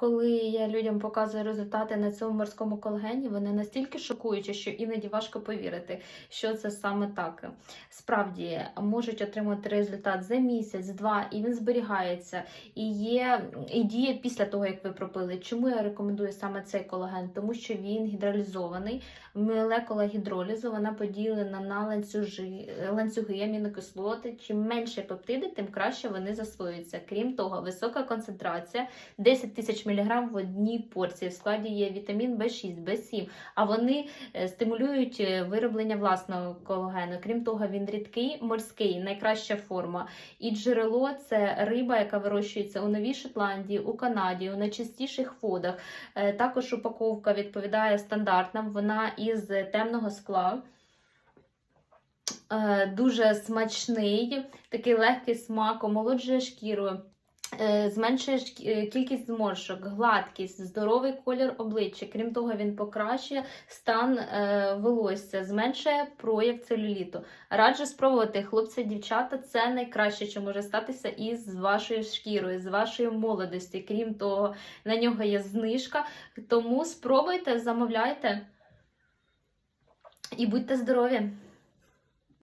Коли я людям показую результати на цьому морському колагені, вони настільки шокуючі, що іноді важко повірити, що це саме так. Справді можуть отримати результат за місяць, два, і він зберігається, і є і діє після того, як ви пропили. Чому я рекомендую саме цей колаген? Тому що він гідролізований, молекула гідролізу, вона поділена на ланцюжі, ланцюги амінокислоти. Чим менше пептиди, тим краще вони засвоюються. Крім того, висока концентрація 10 тисяч мг в одній порції. В складі є вітамін В6, В7, а вони е, стимулюють е, вироблення власного колагену. Крім того, він рідкий, морський, найкраща форма. І джерело це риба, яка вирощується у Новій Шотландії, у Канаді, у найчистіших водах. Е, Також упаковка відповідає стандартам. Вона із темного скла. Дуже смачний, такий легкий смак, омолоджує шкіру, зменшує е, кількість зморшок, гладкість, здоровий колір обличчя. Крім того, він покращує стан е, волосся, зменшує прояв целюліту. Раджу спробувати, хлопці, дівчата, це найкраще, що може статися із вашою шкірою, з вашою молодості. Крім того, на нього є знижка. Тому спробуйте, замовляйте і будьте здорові!